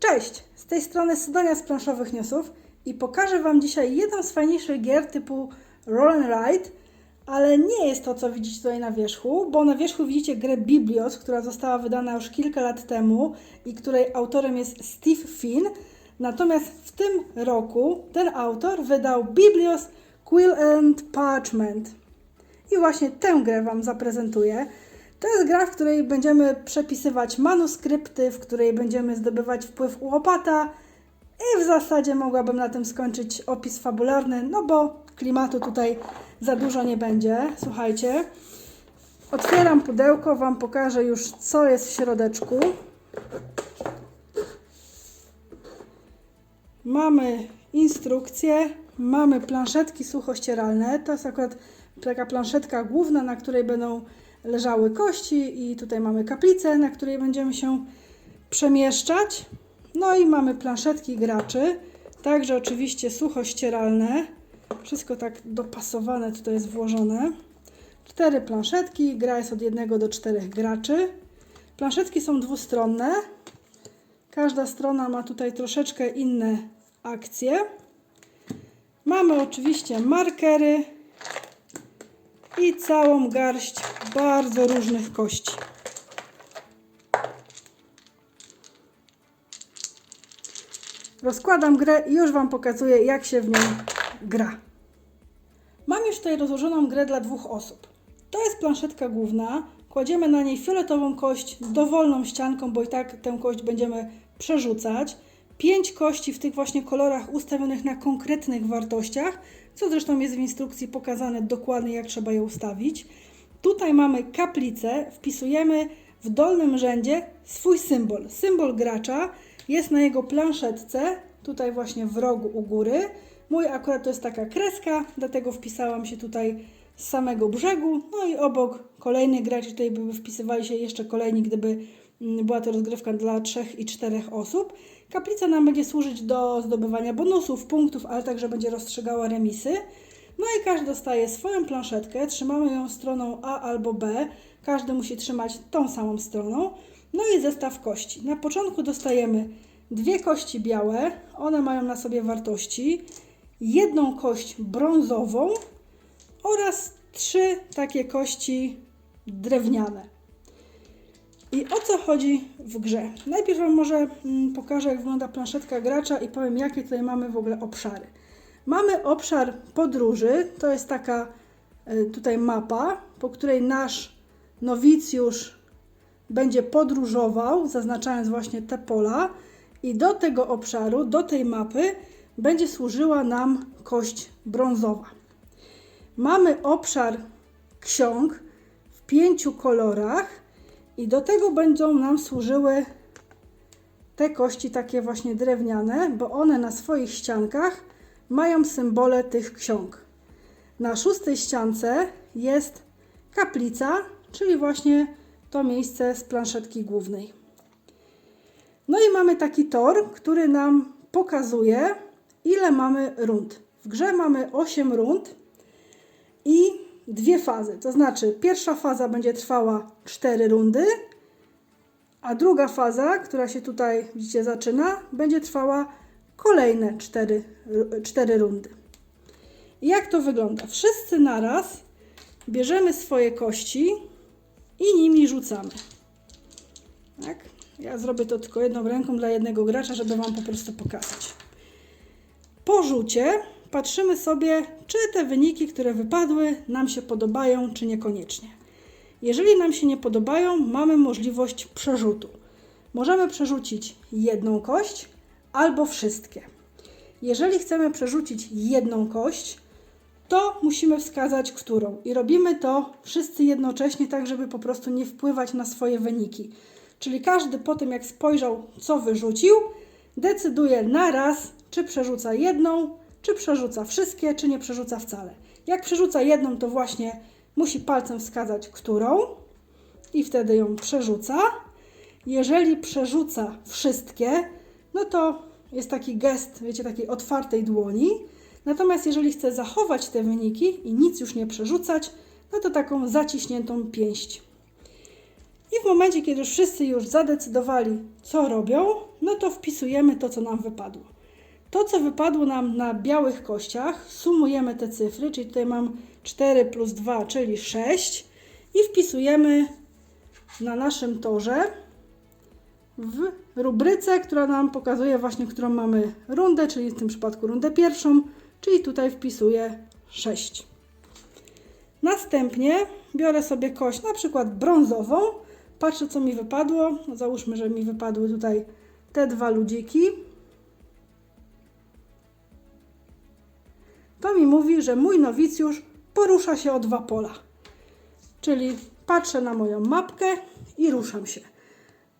Cześć! Z tej strony Sydonia z planszowych newsów i pokażę Wam dzisiaj jedną z fajniejszych gier typu Roll Ride, ale nie jest to, co widzicie tutaj na wierzchu, bo na wierzchu widzicie grę Biblios, która została wydana już kilka lat temu i której autorem jest Steve Finn. Natomiast w tym roku ten autor wydał Biblios Quill and Parchment. I właśnie tę grę Wam zaprezentuję. To jest gra, w której będziemy przepisywać manuskrypty, w której będziemy zdobywać wpływ u opata i w zasadzie mogłabym na tym skończyć opis fabularny, no bo klimatu tutaj za dużo nie będzie. Słuchajcie, otwieram pudełko, Wam pokażę już co jest w środeczku. Mamy instrukcję, mamy planszetki suchościeralne. To jest akurat taka planszetka główna, na której będą leżały kości i tutaj mamy kaplicę, na której będziemy się przemieszczać. No i mamy planszetki graczy, także oczywiście suchościeralne. Wszystko tak dopasowane tutaj jest włożone. Cztery planszetki, gra jest od jednego do czterech graczy. Planszetki są dwustronne. Każda strona ma tutaj troszeczkę inne akcje. Mamy oczywiście markery i całą garść bardzo różnych kości. Rozkładam grę i już Wam pokazuję, jak się w nią gra. Mam już tutaj rozłożoną grę dla dwóch osób. To jest planszetka główna. Kładziemy na niej fioletową kość dowolną ścianką, bo i tak tę kość będziemy przerzucać. Pięć kości w tych właśnie kolorach ustawionych na konkretnych wartościach, co zresztą jest w instrukcji pokazane dokładnie, jak trzeba je ustawić. Tutaj mamy kaplicę, wpisujemy w dolnym rzędzie swój symbol. Symbol gracza jest na jego planszetce, tutaj właśnie w rogu u góry. Mój akurat to jest taka kreska, dlatego wpisałam się tutaj z samego brzegu. No i obok kolejnych graczy, tutaj by wpisywali się jeszcze kolejni, gdyby była to rozgrywka dla trzech i czterech osób. Kaplica nam będzie służyć do zdobywania bonusów, punktów, ale także będzie rozstrzygała remisy. No i każdy dostaje swoją planszetkę, trzymamy ją stroną A albo B. Każdy musi trzymać tą samą stroną. No i zestaw kości. Na początku dostajemy dwie kości białe, one mają na sobie wartości, jedną kość brązową oraz trzy takie kości drewniane. I o co chodzi w grze? Najpierw Wam może mm, pokażę, jak wygląda planszetka gracza i powiem, jakie tutaj mamy w ogóle obszary. Mamy obszar podróży, to jest taka y, tutaj mapa, po której nasz nowicjusz będzie podróżował, zaznaczając właśnie te pola, i do tego obszaru, do tej mapy będzie służyła nam kość brązowa. Mamy obszar ksiąg w pięciu kolorach i do tego będą nam służyły te kości takie właśnie drewniane, bo one na swoich ściankach mają symbole tych ksiąg. Na szóstej ściance jest kaplica, czyli właśnie to miejsce z planszetki głównej. No i mamy taki tor, który nam pokazuje, ile mamy rund. W grze mamy 8 rund i dwie fazy. To znaczy, pierwsza faza będzie trwała 4 rundy, a druga faza, która się tutaj widzicie zaczyna, będzie trwała kolejne 4, 4 rundy. Jak to wygląda? Wszyscy naraz bierzemy swoje kości i nimi rzucamy. Tak? Ja zrobię to tylko jedną ręką dla jednego gracza, żeby Wam po prostu pokazać. Po rzucie patrzymy sobie, czy te wyniki, które wypadły, nam się podobają, czy niekoniecznie. Jeżeli nam się nie podobają, mamy możliwość przerzutu. Możemy przerzucić jedną kość albo wszystkie. Jeżeli chcemy przerzucić jedną kość, to musimy wskazać którą. I robimy to wszyscy jednocześnie, tak żeby po prostu nie wpływać na swoje wyniki. Czyli każdy po tym, jak spojrzał, co wyrzucił, decyduje na raz, czy przerzuca jedną, czy przerzuca wszystkie, czy nie przerzuca wcale. Jak przerzuca jedną, to właśnie musi palcem wskazać, którą, i wtedy ją przerzuca. Jeżeli przerzuca wszystkie, no to jest taki gest, wiecie, takiej otwartej dłoni. Natomiast jeżeli chce zachować te wyniki i nic już nie przerzucać, no to taką zaciśniętą pięść. I w momencie, kiedy wszyscy już zadecydowali, co robią, no to wpisujemy to, co nam wypadło. To, co wypadło nam na białych kościach, sumujemy te cyfry, czyli tutaj mam 4 plus 2, czyli 6 i wpisujemy na naszym torze w rubryce, która nam pokazuje właśnie, którą mamy rundę, czyli w tym przypadku rundę pierwszą, czyli tutaj wpisuję 6. Następnie biorę sobie kość, na przykład brązową, patrzę co mi wypadło. Załóżmy, że mi wypadły tutaj te dwa ludziki. To mi mówi, że mój nowicjusz porusza się o dwa pola. Czyli patrzę na moją mapkę i ruszam się.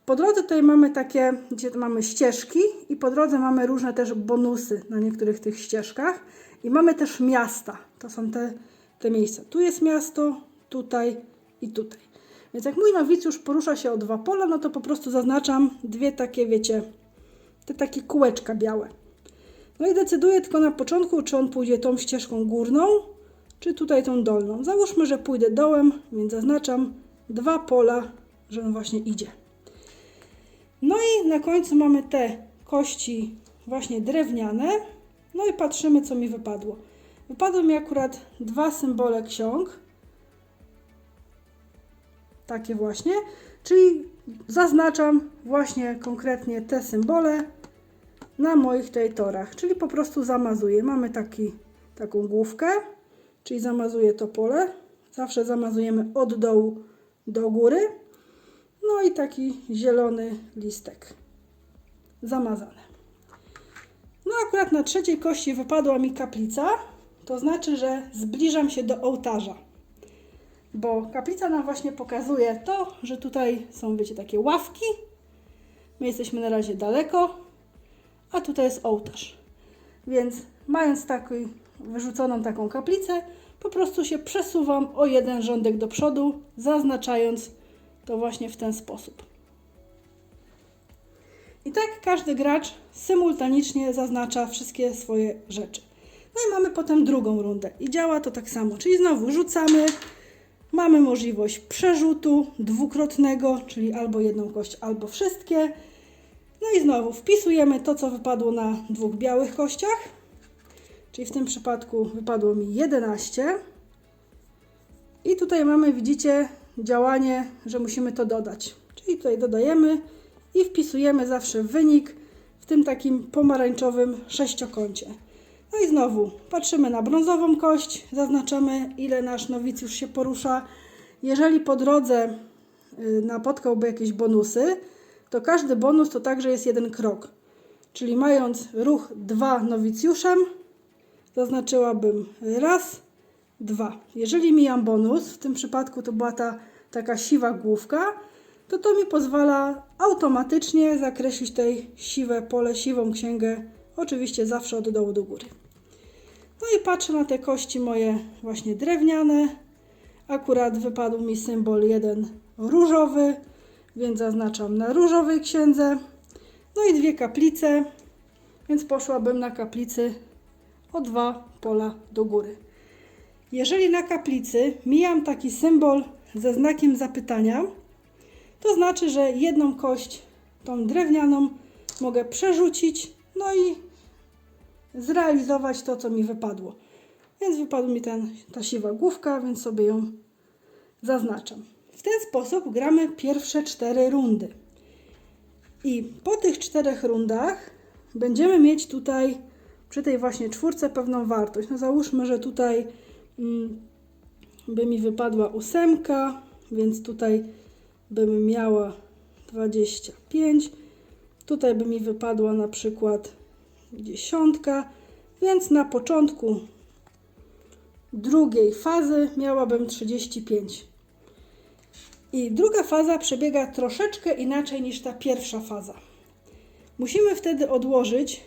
Po drodze tutaj mamy takie, gdzie mamy ścieżki i po drodze mamy różne też bonusy na niektórych tych ścieżkach. I mamy też miasta. To są te, te miejsca. Tu jest miasto, tutaj i tutaj. Więc jak mój nowicjusz porusza się o dwa pola, no to po prostu zaznaczam dwie takie, wiecie, te takie kółeczka białe. No i decyduję tylko na początku, czy on pójdzie tą ścieżką górną, czy tutaj tą dolną. Załóżmy, że pójdę dołem, więc zaznaczam dwa pola, że on właśnie idzie. No i na końcu mamy te kości właśnie drewniane. No i patrzymy, co mi wypadło. Wypadły mi akurat dwa symbole ksiąg. Takie właśnie. Czyli zaznaczam właśnie konkretnie te symbole na moich tutaj torach. Czyli po prostu zamazuję. Mamy taki, taką główkę, czyli zamazuję to pole. Zawsze zamazujemy od dołu do góry. No i taki zielony listek. Zamazany. No akurat na trzeciej kości wypadła mi kaplica. To znaczy, że zbliżam się do ołtarza. Bo kaplica nam właśnie pokazuje to, że tutaj są, wiecie, takie ławki. My jesteśmy na razie daleko, a tutaj jest ołtarz. Więc mając taką wyrzuconą taką kaplicę, po prostu się przesuwam o jeden rządek do przodu, zaznaczając to właśnie w ten sposób. I tak każdy gracz symultanicznie zaznacza wszystkie swoje rzeczy. No i mamy potem drugą rundę i działa to tak samo, czyli znowu rzucamy, mamy możliwość przerzutu dwukrotnego, czyli albo jedną kość, albo wszystkie. No i znowu wpisujemy to, co wypadło na dwóch białych kościach, czyli w tym przypadku wypadło mi 11. I tutaj mamy, widzicie, działanie, że musimy to dodać. Czyli tutaj dodajemy i wpisujemy zawsze wynik w tym takim pomarańczowym sześciokącie. No i znowu patrzymy na brązową kość, zaznaczamy ile nasz nowicjusz się porusza. Jeżeli po drodze y, napotkałby jakieś bonusy, to każdy bonus to także jest jeden krok. Czyli mając ruch 2 nowicjuszem, zaznaczyłabym raz, dwa. Jeżeli mijam bonus, w tym przypadku to była ta taka siwa główka, to to mi pozwala automatycznie zakreślić tej siwe pole, siwą księgę, oczywiście zawsze od dołu do góry. No i patrzę na te kości moje właśnie drewniane. Akurat wypadł mi symbol jeden różowy, więc zaznaczam na różowej księdze. No i dwie kaplice, więc poszłabym na kaplicy o dwa pola do góry. Jeżeli na kaplicy mijam taki symbol ze znakiem zapytania, to znaczy, że jedną kość, tą drewnianą, mogę przerzucić, no i zrealizować to, co mi wypadło. Więc wypadła mi ten, ta siwa główka, więc sobie ją zaznaczam. W ten sposób gramy pierwsze cztery rundy. I po tych czterech rundach będziemy mieć tutaj przy tej właśnie czwórce pewną wartość. No załóżmy, że tutaj mm, by mi wypadła ósemka, więc tutaj bym miała 25. Tutaj by mi wypadła na przykład dziesiątka, więc na początku drugiej fazy miałabym 35. I druga faza przebiega troszeczkę inaczej niż ta pierwsza faza. Musimy wtedy odłożyć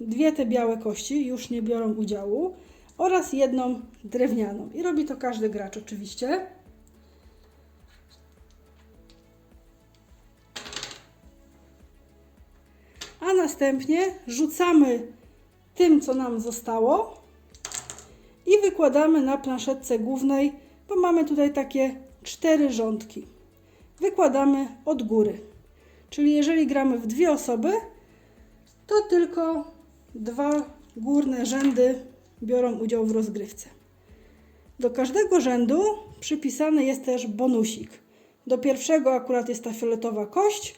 dwie te białe kości, już nie biorą udziału, oraz jedną drewnianą. I robi to każdy gracz oczywiście. A następnie rzucamy tym, co nam zostało i wykładamy na planszetce głównej, bo mamy tutaj takie cztery rządki. wykładamy od góry. Czyli jeżeli gramy w dwie osoby, to tylko dwa górne rzędy biorą udział w rozgrywce. Do każdego rzędu przypisany jest też bonusik. Do pierwszego akurat jest ta fioletowa kość,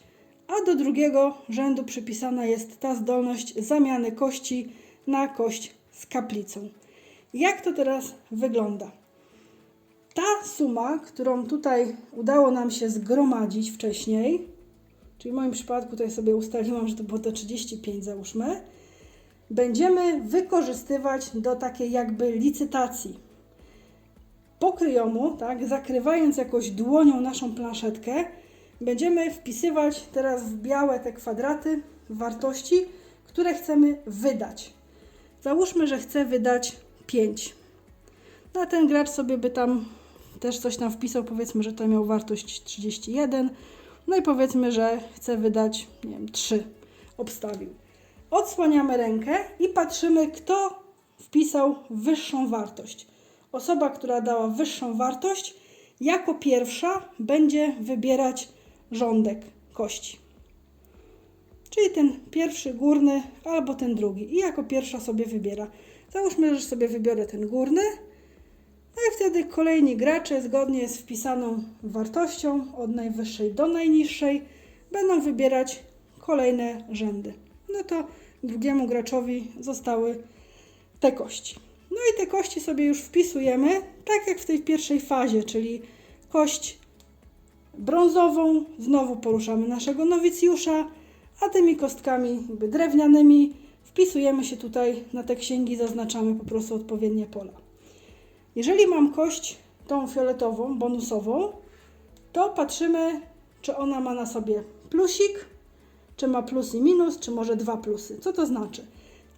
a do drugiego rzędu przypisana jest ta zdolność zamiany kości na kość z kaplicą. Jak to teraz wygląda? Ta suma, którą tutaj udało nam się zgromadzić wcześniej, czyli w moim przypadku tutaj sobie ustaliłam, że to było to 35 załóżmy, będziemy wykorzystywać do takiej jakby licytacji. Pokryjomu, tak, zakrywając jakoś dłonią naszą planszetkę, będziemy wpisywać teraz w białe te kwadraty wartości, które chcemy wydać. Załóżmy, że chcę wydać 5. No a ten gracz sobie by tam też coś tam wpisał, powiedzmy, że to miał wartość 31. No i powiedzmy, że chce wydać, nie wiem, 3. Obstawił. Odsłaniamy rękę i patrzymy, kto wpisał wyższą wartość. Osoba, która dała wyższą wartość, jako pierwsza będzie wybierać rządek kości. Czyli ten pierwszy górny albo ten drugi. I jako pierwsza sobie wybiera. Załóżmy, że sobie wybiorę ten górny. No i wtedy kolejni gracze, zgodnie z wpisaną wartością od najwyższej do najniższej, będą wybierać kolejne rzędy. No to drugiemu graczowi zostały te kości. No i te kości sobie już wpisujemy, tak jak w tej pierwszej fazie, czyli kość brązową, znowu poruszamy naszego nowicjusza, a tymi kostkami drewnianymi wpisujemy się tutaj na te księgi, zaznaczamy po prostu odpowiednie pola. Jeżeli mam kość tą fioletową, bonusową, to patrzymy, czy ona ma na sobie plusik, czy ma plus i minus, czy może dwa plusy. Co to znaczy?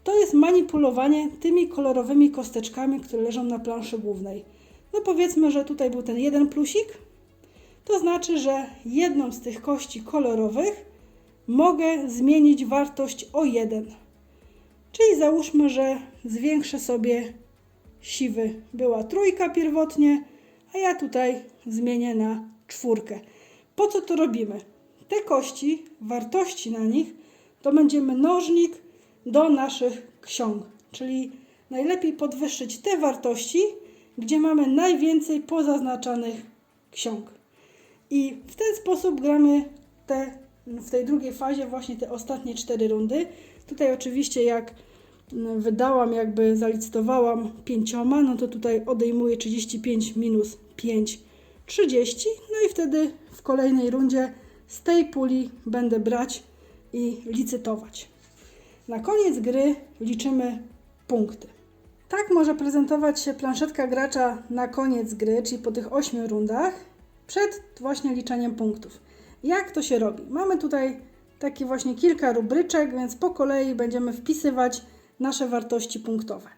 To jest manipulowanie tymi kolorowymi kosteczkami, które leżą na planszy głównej. No powiedzmy, że tutaj był ten jeden plusik, to znaczy, że jedną z tych kości kolorowych mogę zmienić wartość o 1. Czyli załóżmy, że zwiększę sobie siwy. Była trójka pierwotnie, a ja tutaj zmienię na czwórkę. Po co to robimy? Te kości, wartości na nich, to będzie mnożnik do naszych ksiąg. Czyli najlepiej podwyższyć te wartości, gdzie mamy najwięcej pozaznaczanych ksiąg. I w ten sposób gramy te, w tej drugiej fazie właśnie te ostatnie cztery rundy. Tutaj oczywiście jak wydałam, jakby zalicytowałam pięcioma, no to tutaj odejmuję 35 minus 5, 30. No i wtedy w kolejnej rundzie z tej puli będę brać i licytować. Na koniec gry liczymy punkty. Tak może prezentować się planszetka gracza na koniec gry, czyli po tych 8 rundach, przed właśnie liczeniem punktów. Jak to się robi? Mamy tutaj takie właśnie kilka rubryczek, więc po kolei będziemy wpisywać nasze wartości punktowe.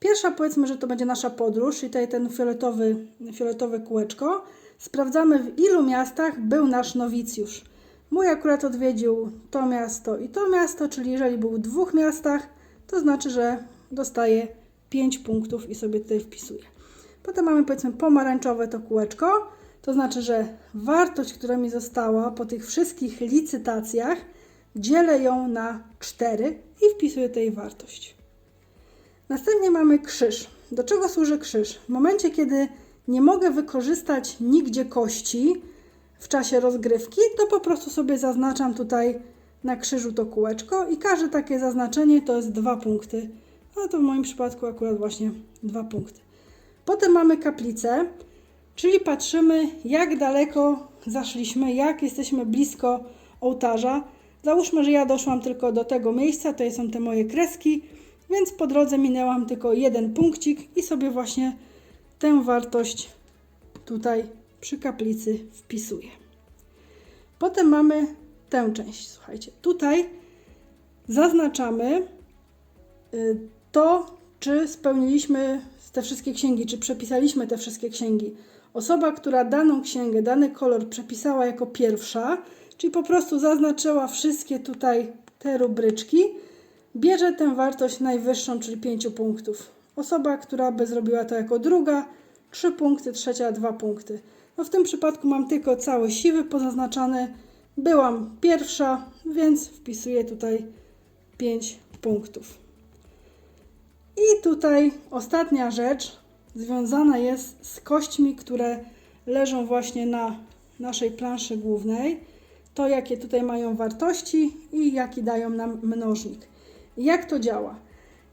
Pierwsza powiedzmy, że to będzie nasza podróż, i tutaj ten fioletowy, fioletowe kółeczko. Sprawdzamy w ilu miastach był nasz nowicjusz. Mój akurat odwiedził to miasto i to miasto, czyli jeżeli był w dwóch miastach, to znaczy, że dostaje 5 punktów i sobie tutaj wpisuję. Potem mamy powiedzmy pomarańczowe to kółeczko, to znaczy, że wartość, która mi została po tych wszystkich licytacjach, dzielę ją na 4 i wpisuję tej wartość. Następnie mamy krzyż. Do czego służy krzyż? W momencie, kiedy nie mogę wykorzystać nigdzie kości w czasie rozgrywki, to po prostu sobie zaznaczam tutaj na krzyżu to kółeczko i każde takie zaznaczenie to jest dwa punkty. No to w moim przypadku akurat właśnie dwa punkty. Potem mamy kaplicę, czyli patrzymy jak daleko zaszliśmy, jak jesteśmy blisko ołtarza. Załóżmy, że ja doszłam tylko do tego miejsca, to są te moje kreski, więc po drodze minęłam tylko jeden punkcik i sobie właśnie tę wartość tutaj przy kaplicy wpisuję. Potem mamy tę część, słuchajcie. Tutaj zaznaczamy y, to, czy spełniliśmy te wszystkie księgi, czy przepisaliśmy te wszystkie księgi. Osoba, która daną księgę, dany kolor przepisała jako pierwsza, czyli po prostu zaznaczyła wszystkie tutaj te rubryczki, bierze tę wartość najwyższą, czyli 5 punktów. Osoba, która by zrobiła to jako druga, 3 punkty, trzecia 2 punkty. No w tym przypadku mam tylko cały siwy pozaznaczany. Byłam pierwsza, więc wpisuję tutaj 5 punktów. I tutaj ostatnia rzecz związana jest z kośćmi, które leżą właśnie na naszej planszy głównej. To, jakie tutaj mają wartości i jaki dają nam mnożnik. Jak to działa?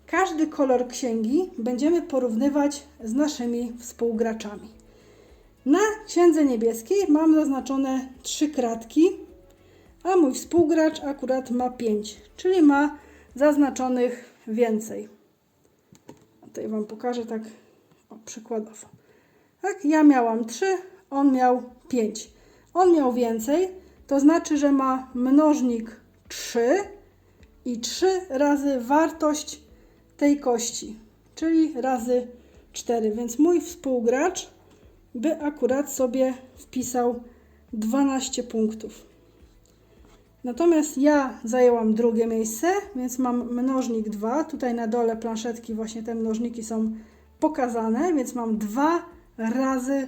Każdy kolor księgi będziemy porównywać z naszymi współgraczami. Na księdze niebieskiej mam zaznaczone trzy kratki, a mój współgracz akurat ma 5, czyli ma zaznaczonych więcej. Tutaj Wam pokażę tak o, przykładowo. Tak, ja miałam 3, on miał 5. On miał więcej, to znaczy, że ma mnożnik 3 i 3 razy wartość tej kości, czyli razy 4. Więc mój współgracz by akurat sobie wpisał 12 punktów. Natomiast ja zajęłam drugie miejsce, więc mam mnożnik 2. Tutaj na dole planszetki właśnie te mnożniki są pokazane, więc mam 2 razy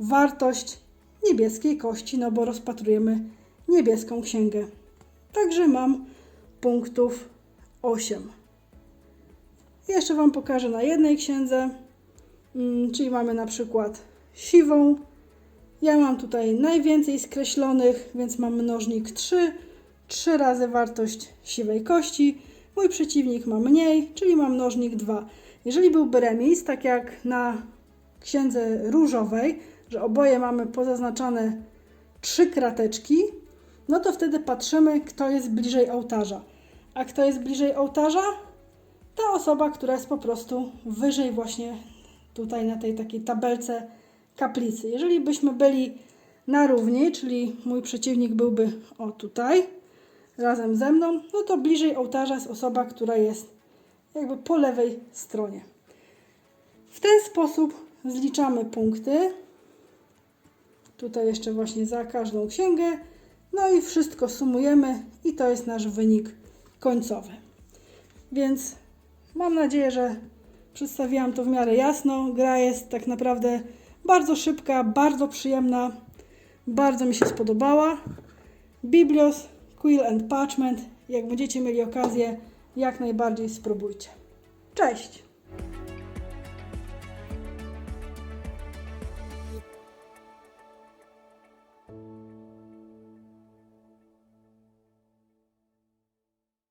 wartość niebieskiej kości, no bo rozpatrujemy niebieską księgę. Także mam punktów 8. Jeszcze Wam pokażę na jednej księdze, mm, czyli mamy na przykład siwą. Ja mam tutaj najwięcej skreślonych, więc mam mnożnik 3, 3 razy wartość siwej kości. Mój przeciwnik ma mniej, czyli mam mnożnik 2. Jeżeli byłby remis, tak jak na księdze różowej, że oboje mamy pozaznaczone trzy krateczki, no to wtedy patrzymy, kto jest bliżej ołtarza. A kto jest bliżej ołtarza? Ta osoba, która jest po prostu wyżej właśnie tutaj na tej takiej tabelce kaplicy. Jeżeli byśmy byli na równi, czyli mój przeciwnik byłby o tutaj, razem ze mną, no to bliżej ołtarza jest osoba, która jest jakby po lewej stronie. W ten sposób zliczamy punkty. Tutaj jeszcze właśnie za każdą księgę. No i wszystko sumujemy i to jest nasz wynik końcowy. Więc mam nadzieję, że przedstawiłam to w miarę jasno. Gra jest tak naprawdę bardzo szybka, bardzo przyjemna. Bardzo mi się spodobała. Biblios, Quill and Parchment. Jak będziecie mieli okazję, jak najbardziej spróbujcie. Cześć!